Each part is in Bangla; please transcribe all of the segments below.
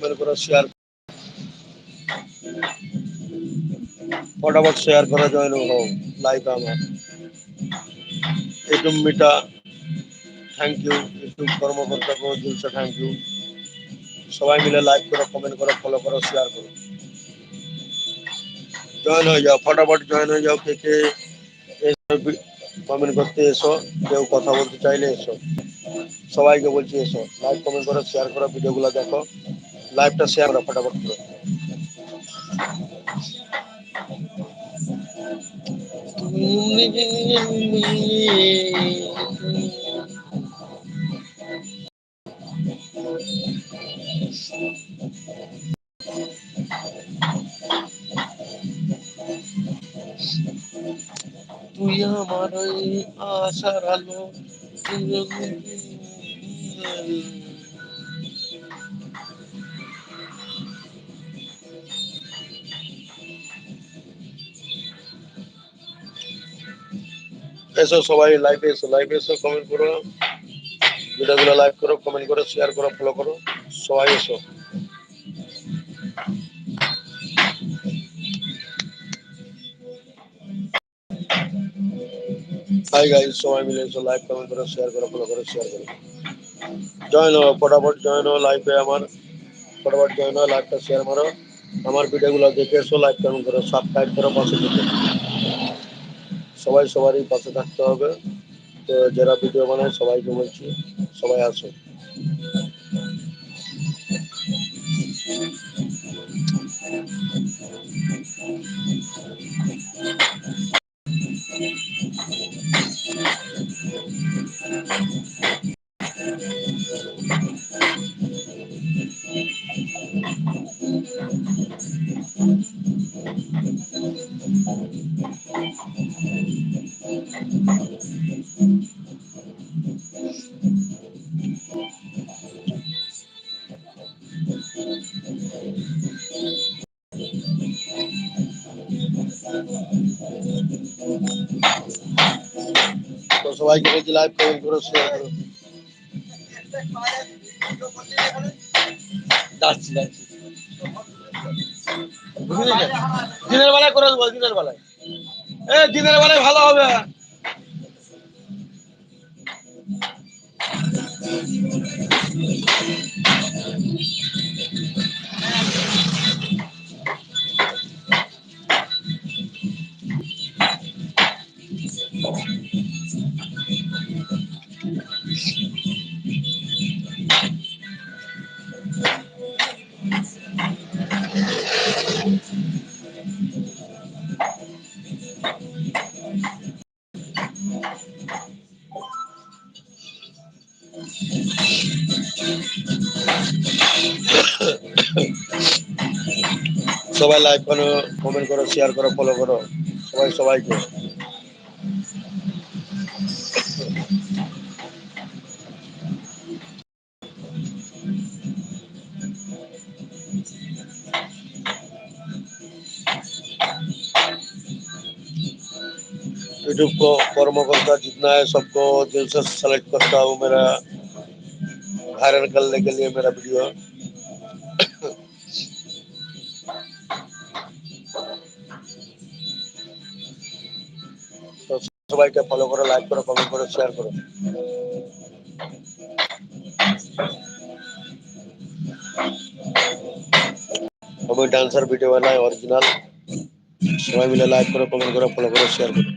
করে শেয়ার ফটাফট শেয়ার করে জয়েন হও লাইক আমার ইউটিউব মিটা থ্যাংক ইউ ইউটিউব কর্মকর্তা দিলসা থ্যাংক ইউ সবাই মিলে লাইক করো কমেন্ট করো ফলো করো শেয়ার করো। জয়েন হয়ে যাও, ফটাফট জয়েন হয়ে যাও, কে কে কমেন্ট করতে এসো, কেউ কথা বলতে চাইলে এসো। সবাইকে বলছি এসো লাইক কমেন্ট করো শেয়ার করো ভিডিওগুলো দেখো। লাইভটা শেয়ার করো ফটাফট করে তুই আমার আশার আলো এসো, সবাই লাইভে এসো লাইভে এসো কমেন্ট করো। ভিডিওগুলো লাইক করো কমেন্ট করো শেয়ার করো ফলো করো, সবাই এসো। হাই গাইস সবাই মিলে এসো লাইক কমেন্ট করো শেয়ার করো ফলো করো শেয়ার করো। জয়েন হো ফটাফট জয়েন হো লাইভে আমার। ফটাফট জয়েন হো লাইভটা শেয়ার মারো। আমার ভিডিওগুলো দেখে এসো লাইক কমেন্ট করো সাবস্ক্রাইব করো, পাশে সবাই সবারই পাশে থাকতে হবে। তো যারা ভিডিও বানায় সবাইকে বলছি সবাই আসো। তো লাইভ কমেন্ট করো শেয়ার করো। যাচ্ছি যাচ্ছি। দিনের বেলায় করে দেবো, দিনের বেলায়। এ, দিনের বেলায় ভালো হবে। সবাই লাইক করো কমেন্ট করো শেয়ার করো ফলো করো সবাই সবাইকে यूट्यूब को कर्मकर्ता जितना है सबको दिल से सेलेक्ट करता हूँ मेरा वायरल करने के लिए मेरा वीडियो সবাইকে ফলো করো লাইক করো কমেন্ট করো শেয়ার করো। আমি ডান্সার ভিডিও বানাই অরিজিনাল সবাই মিলে লাইক করো কমেন্ট করো ফলো করো শেয়ার করো।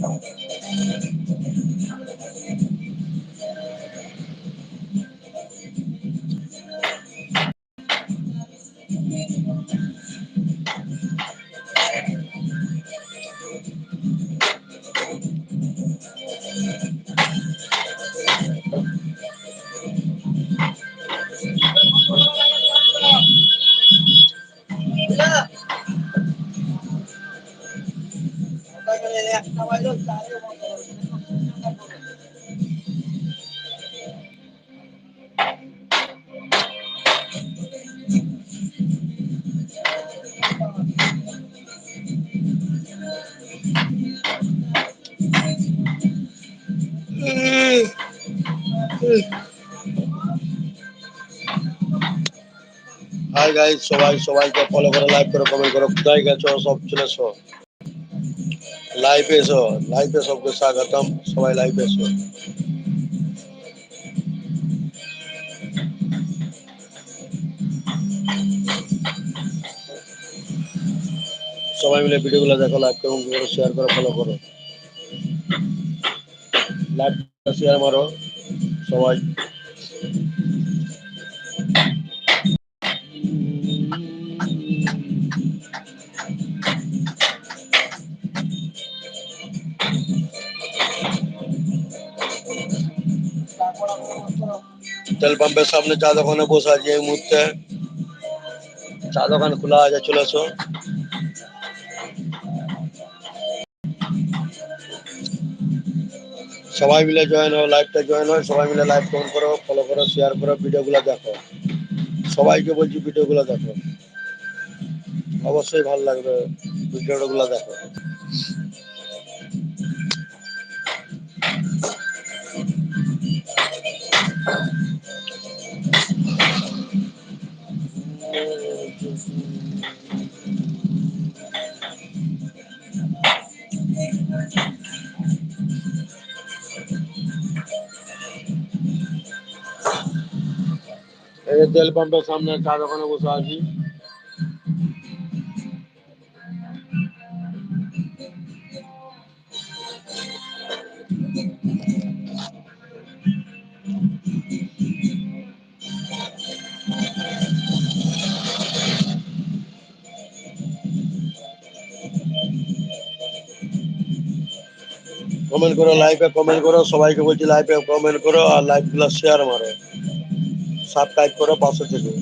Não. হাই গাইস সবাই সবাইকে ফলো করো লাইক করো কমেন্ট করো কোথায় গেছো সব চলে এসো লাইভে এসো লাইভে সবকে স্বাগতম, সবাই লাইভে এসো। সবাই মিলে ভিডিওগুলো দেখো লাইক করো করো শেয়ার করো ফলো করো। লাইক শেয়ার মারো, সবাই। তেল পাম্পের সামনে চা দোকানে বসে আছি এই মুহূর্তে। চা দোকান খোলা আছে, চলে এসো। সবাই মিলে জয়েন হও লাইভটা জয়েন হয় সবাই মিলে লাইভ কমেন্ট করো ফলো করো শেয়ার করো ভিডিওগুলো দেখো। সবাইকে বলছি ভিডিওগুলো দেখো। অবশ্যই ভালো লাগবে ভিডিওগুলো দেখো। তেল পাম্পের সামনে চা দোকানে বসে আছি কমেন্ট করো লাইভে কমেন্ট করো, সবাইকে বলছি লাইভে কমেন্ট করো আর লাইভগুলো শেয়ার মারো। সাবস্ক্রাইব করো পাশে থেকে।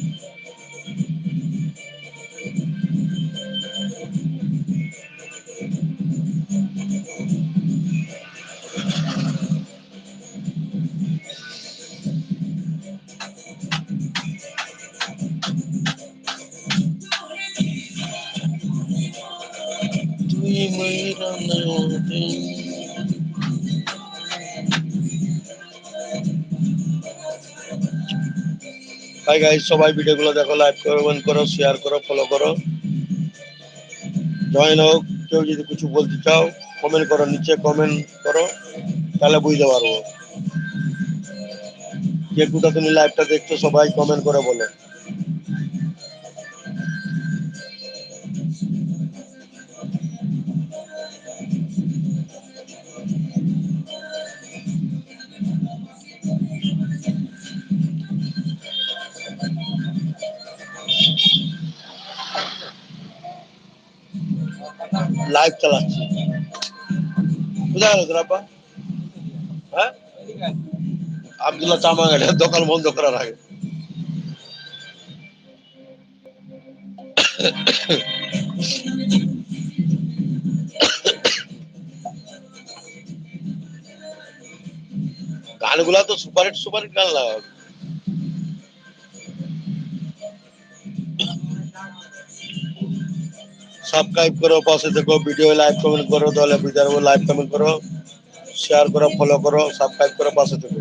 হাই গাইস সবাই ভিডিওগুলো দেখো লাইক করো কমেন্ট করো শেয়ার করো ফলো করো। জয়েন হোক, কেউ যদি কিছু বলতে চাও কমেন্ট করো, নিচে কমেন্ট করো, তাহলে বুঝতে পারব। যে কোথা তুমি লাইভটা দেখছ, সবাই কমেন্ট করে বলো। লাইভ চালাচ্ছি কোথায় গেল তোর আব্বা হ্যাঁ আবদুল্লাহ চামাঘাটে দোকান বন্ধ করার আগে গানগুলা তো সুপার হিট সুপার হিট গান লাগাবে সাবস্ক্রাইব করো পাশে দেখো ভিডিও লাইভ কমেন্ট করো তাহলে পারব লাইভ কমেন্ট করো শেয়ার করো ফলো করো সাবস্ক্রাইব করো পাশে দেখো।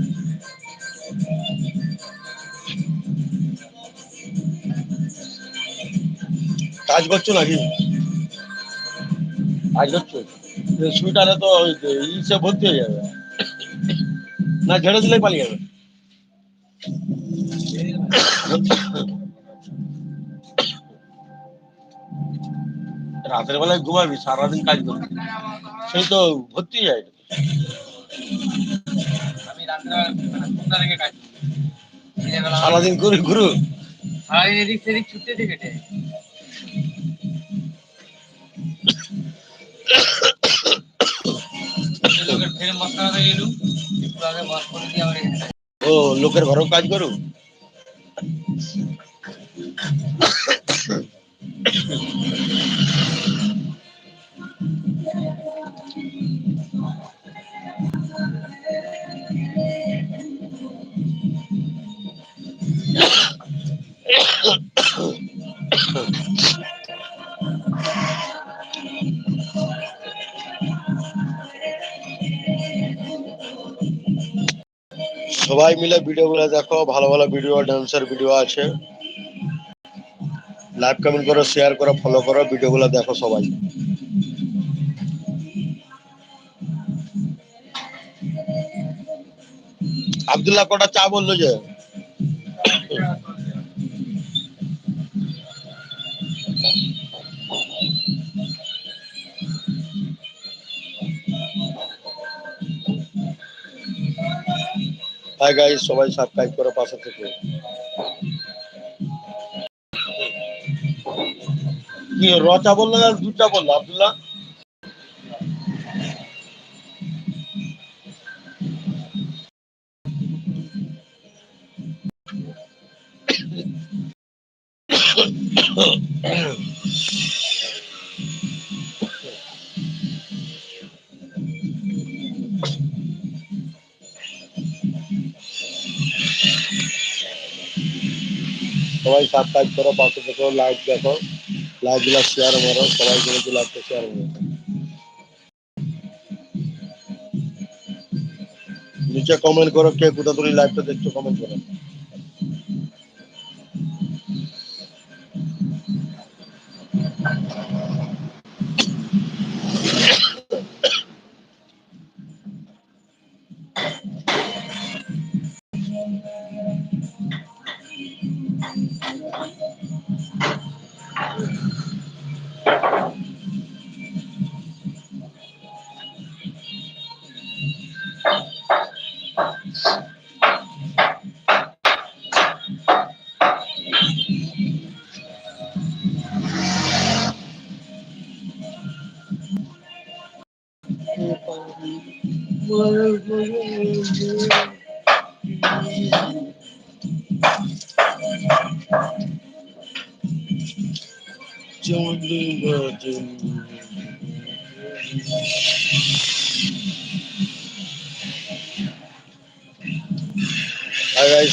কাজ করছ নাকি? কাজ করছ। সুইটারে তো ইসে ভর্তি হয়ে যাবে। না ঝেড়ে দিলেই পালিয়ে যাবে। রাতের বেলায় ঘুমাবি সারাদিন কাজ করবি। সেই তো ভর্তি যায়। সারাদিন ঘুরি ঘুরু। সারাদিন এদিক সেদিক ছুটতে থেকে ও লোকের ঘরেও কাজ করু? সবাই মিলে ভিডিও গুলো দেখো, ভালো ভালো ভিডিও ডান্সের ভিডিও আছে। লাইভ কমেন্ট করো শেয়ার করো ফলো করো ভিডিও গুলো দেখো সবাই। আব্দুল্লাহ কটা চা বলল যে? হাই গাইস সবাই সাবস্ক্রাইব করো পাশে থেকে। কি রচা বলল না দুটা বলল আব্দুল্লাহ? সবাই সাবস্ক্রাইব করো পাশে দেখো লাইক দেখো। লাইকগুলা শেয়ার করো, সবাই কিন্তু লাইকটা শেয়ার করো। নিচে কমেন্ট করো কে কোথা তুমি লাইভটা দেখছ কমেন্ট করো।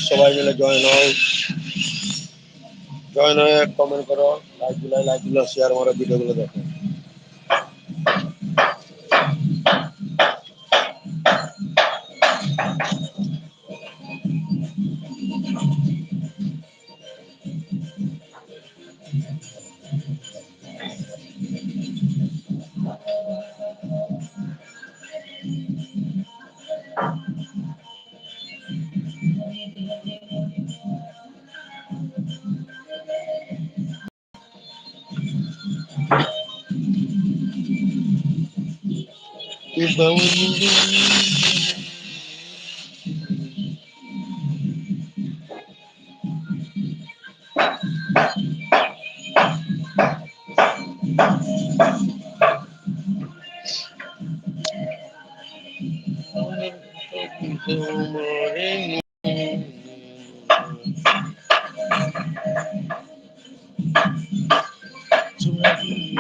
সবাই মিলে জয়েন হও। জয়েন হয়ে কমেন্ট করো লাইকগুলো লাইকগুলো শেয়ার মারো ভিডিও গুলো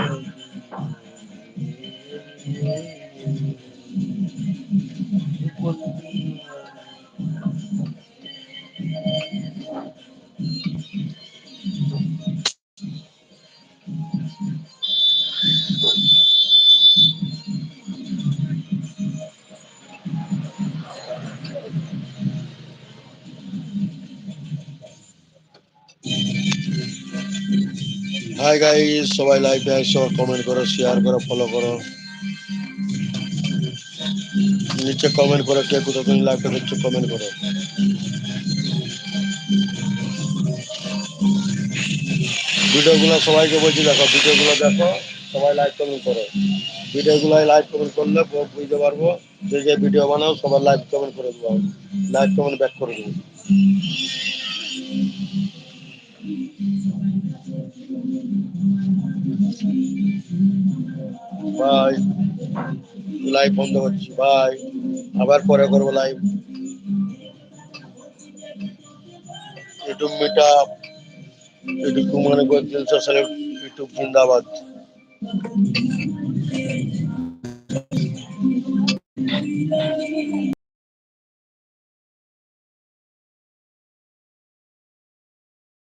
দেখো হাই গাইস সবাই লাইভে আসো কমেন্ট করো শেয়ার করো ফলো করো। নিচে কমেন্ট করো, কে কোথা তুমি লাইভটা দেখছ কমেন্ট করো। ভিডিওগুলো সবাইকে বলছি দেখো, ভিডিওগুলো দেখো, সবাই লাইক কমেন্ট করো। ভিডিওগুলো লাইক কমেন্ট করলে বুঝতে পারব যে যে ভিডিও বানাও সবার লাইক কমেন্ট করে দেবো লাইক কমেন্ট ব্যাক করে দেবো বাই লাইভ বন্ধ করছি বাই আবার পরে করব লাইভ ইউটিউব মিটা ইউটিউব কুমার গোদ্দিন সোশ্যাল ইউটিউব জিন্দাবাদ।